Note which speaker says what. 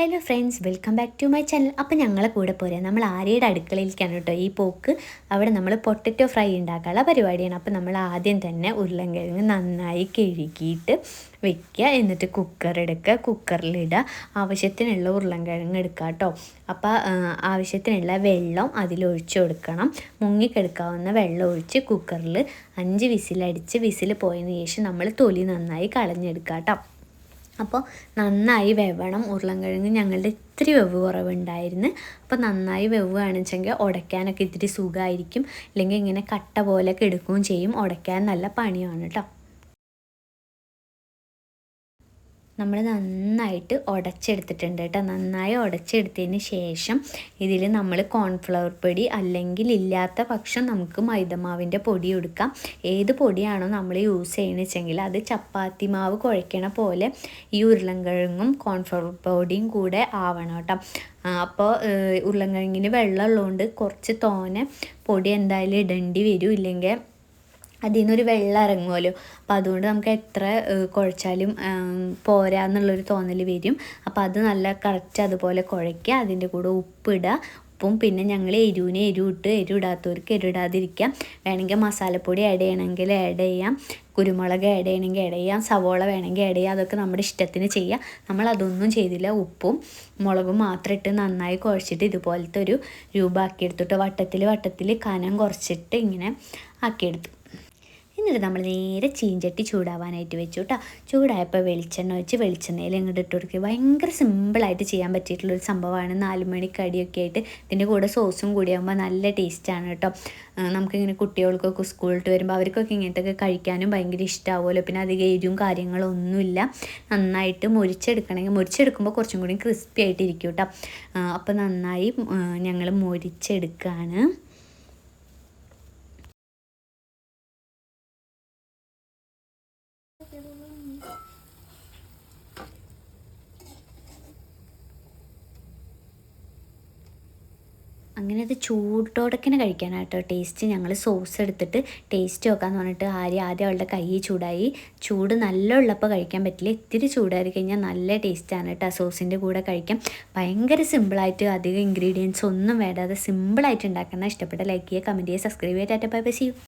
Speaker 1: Hello friends welcome back to my channel അപ്പോൾ ഞങ്ങളെ കൂടെ പോരാ. നമ്മൾ ആര്യയുടെ അടുക്കളയിലേക്കാണ് കേട്ടോ. ഈ പോക്ക് അവിടെ നമ്മൾ പൊട്ടറ്റോ ഫ്രൈ ഉണ്ടാക്കാനുള്ള പരിപാടിയാണ്. അപ്പോൾ നമ്മൾ ആദ്യം തന്നെ ഉരുളൻകിഴങ്ങ് നന്നായി കഴുകിയിട്ട് വെക്കുക. എന്നിട്ട് കുക്കർ എടുക്കുക. കുക്കറിലിടുക ആവശ്യത്തിനുള്ള ഉരുളൻകിഴങ്ങ് എടുക്കുക കേട്ടോ. അപ്പോൾ ആവശ്യത്തിനുള്ള വെള്ളം അതിലൊഴിച്ച് കൊടുക്കണം. മുങ്ങിക്കെടുക്കാവുന്ന വെള്ളം ഒഴിച്ച് കുക്കറിൽ അഞ്ച് വിസിലടിച്ച് വിസിൽ പോയതിന് ശേഷം നമ്മൾ തൊലി നന്നായി കളഞ്ഞെടുക്കുക കേട്ടോ. അപ്പോൾ നന്നായി വെവണം ഉരുളൻകിഴങ്ങ് ഞങ്ങളുടെ ഇത്തിരി വെവ് കുറവുണ്ടായിരുന്നു. അപ്പോൾ നന്നായി വെവുകയാണെന്ന് വെച്ചെങ്കിൽ ഉടയ്ക്കാനൊക്കെ ഇത്തിരി സുഖമായിരിക്കും. അല്ലെങ്കിൽ ഇങ്ങനെ കട്ട പോലെ എടുക്കുകയും ചെയ്യും. ഉടയ്ക്കാൻ നല്ല പണിയാണ് കേട്ടോ. നമ്മൾ നന്നായിട്ട് ഉടച്ചെടുത്തിട്ടുണ്ട് കേട്ടോ. നന്നായി ഉടച്ചെടുത്തതിന് ശേഷം ഇതിൽ നമ്മൾ കോൺഫ്ലവർ പൊടി അല്ലെങ്കിൽ ഇല്ലാത്ത പക്ഷം നമുക്ക് മൈദമാവിന്റെ പൊടി എടുക്കാം ഏത് പൊടിയാണോ നമ്മൾ യൂസ് ചെയ്യണമെന്ന് വെച്ചെങ്കിൽ അത് ചപ്പാത്തി മാവ് കുഴക്കണ പോലെ ഈ ഉരുളൻകിഴങ്ങും കോൺഫ്ലവർ പൊടിയും കൂടെ ആവണം കേട്ടോ. അപ്പോൾ ഉരുളൻകിഴങ്ങിന് വെള്ളമുള്ളതുകൊണ്ട് കുറച്ച് തോനെ പൊടി എന്തായാലും ഇടേണ്ടി വരും. ഇല്ലെങ്കിൽ അതിൽ നിന്നൊരു വെള്ളം ഇറങ്ങുമല്ലോ അപ്പോൾ അതുകൊണ്ട് നമുക്ക് എത്ര കുഴച്ചാലും പോരാ എന്നുള്ളൊരു തോന്നൽ വരും. അപ്പോൾ അത് നല്ല കറക്റ്റ് അതുപോലെ കുഴയ്ക്കുക. അതിന്റെ കൂടെ ഉപ്പിടുക ഉപ്പും പിന്നെ ഞങ്ങൾ എരിവിന് എരിവിട്ട് എരിവിടാത്തവർക്ക് എരിവിടാതിരിക്കാം വേണമെങ്കിൽ മസാലപ്പൊടി ആഡ് ചെയ്യണമെങ്കിൽ ആഡ് ചെയ്യാം. കുരുമുളക് ആഡ് ചെയ്യണമെങ്കിൽ ആഡ് ചെയ്യാം. സവോള വേണമെങ്കിൽ ആഡ് ചെയ്യാം. അതൊക്കെ നമ്മുടെ ഇഷ്ടത്തിന് ചെയ്യാം നമ്മൾ അതൊന്നും ചെയ്തില്ല. ഉപ്പും മുളകും മാത്രം ഇട്ട് നന്നായി കുഴച്ചിട്ട് ഇതുപോലത്തെ ഒരു രൂപ ആക്കിയെടുത്തിട്ട് വട്ടത്തിൽ വട്ടത്തിൽ കനം കുറച്ചിട്ട് ഇങ്ങനെ ആക്കിയെടുത്തു. എന്നിട്ട് നമ്മൾ നേരെ ചീഞ്ചട്ടി ചൂടാവാനായിട്ട് വെച്ചു കേട്ടോ ചൂടായപ്പോൾ വെളിച്ചെണ്ണ ഒഴിച്ച് വെളിച്ചെണ്ണയിൽ ഇങ്ങോട്ട് ഇട്ട് കൊടുക്കുക. ഭയങ്കര സിമ്പിളായിട്ട് ചെയ്യാൻ പറ്റിയിട്ടുള്ളൊരു സംഭവമാണ് നാല് മണിക്കടിയൊക്കെ ആയിട്ട് ഇതിന്റെ കൂടെ സോസും കൂടി ആകുമ്പോൾ നല്ല ടേസ്റ്റാണ് കേട്ടോ നമുക്കിങ്ങനെ കുട്ടികൾക്കൊക്കെ സ്കൂളിട്ട് വരുമ്പോൾ അവർക്കൊക്കെ ഇങ്ങനത്തൊക്കെ കഴിക്കാനും ഭയങ്കര ഇഷ്ടമാവുമല്ലോ പിന്നെ അധികം എരിവും കാര്യങ്ങളൊന്നുമില്ല. നന്നായിട്ട് മുരിച്ചെടുക്കണമെങ്കിൽ മുരിച്ചെടുക്കുമ്പോൾ കുറച്ചും കൂടി ക്രിസ്പി ആയിട്ടിരിക്കും കേട്ടോ അപ്പോൾ നന്നായി ഞങ്ങൾ മുരിച്ചെടുക്കുകയാണ്. അങ്ങനെ അത് ചൂടോടക്കനെ കഴിക്കാനായിട്ടോ ടേസ്റ്റ് ഞങ്ങൾ സോസ് എടുത്തിട്ട് ടേസ്റ്റ് നോക്കാന്ന് പറഞ്ഞിട്ട് ആര്യ ആദ്യം അവളുടെ കൈ ചൂടായി. ചൂട് നല്ല ഉള്ളപ്പോൾ കഴിക്കാൻ പറ്റില്ല. ഇത്തിരി ചൂടായി കഴിഞ്ഞാൽ നല്ല ടേസ്റ്റാണ് കേട്ടോ ആ സോസിന്റെ കൂടെ കഴിക്കാം ഭയങ്കര സിമ്പിളായിട്ട് അധികം ഇൻഗ്രീഡിയൻസ് ഒന്നും വേണ്ടാതെ സിമ്പിളായിട്ട് ഉണ്ടാക്കുന്ന ഇഷ്ടപ്പെട്ട. ലൈക്ക് ചെയ്യുക കമന്റ് ചെയ്യുക സബ്സ്ക്രൈബ് ചെയ്യുക. Tata bye bye C